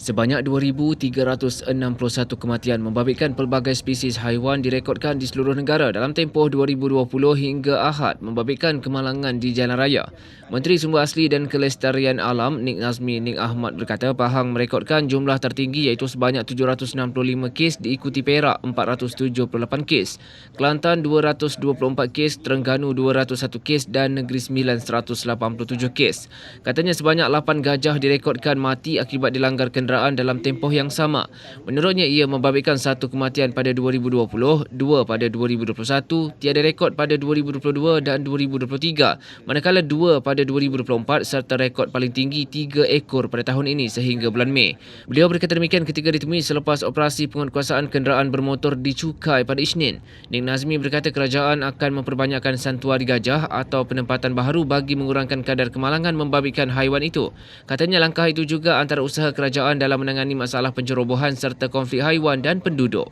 Sebanyak 2,361 kematian membabitkan pelbagai spesies haiwan direkodkan di seluruh negara dalam tempoh 2020 hingga Ahad membabitkan kemalangan di jalan raya. Menteri Sumber Asli dan Kelestarian Alam Nik Nazmi Nik Ahmad berkata Pahang merekodkan jumlah tertinggi iaitu sebanyak 765 kes diikuti Perak 478 kes, Kelantan 224 kes, Terengganu 201 kes dan Negeri Sembilan 187 kes. Katanya sebanyak 8 gajah direkodkan mati akibat dilanggar kenderaan dalam tempoh yang sama. Menurutnya ia membabitkan satu kematian pada 2020, dua pada 2021, tiada rekod pada 2022 dan 2023, manakala dua pada 2024 serta rekod paling tinggi tiga ekor pada tahun ini sehingga bulan Mei. Beliau berkata demikian ketika ditemui selepas operasi penguatkuasaan kenderaan bermotor di Cukai pada Isnin. Nik Nazmi berkata kerajaan akan memperbanyakkan santuari gajah atau penempatan baharu bagi mengurangkan kadar kemalangan membabitkan haiwan itu. Katanya langkah itu juga antara usaha kerajaan dalam menangani masalah pencerobohan serta konflik haiwan dan penduduk.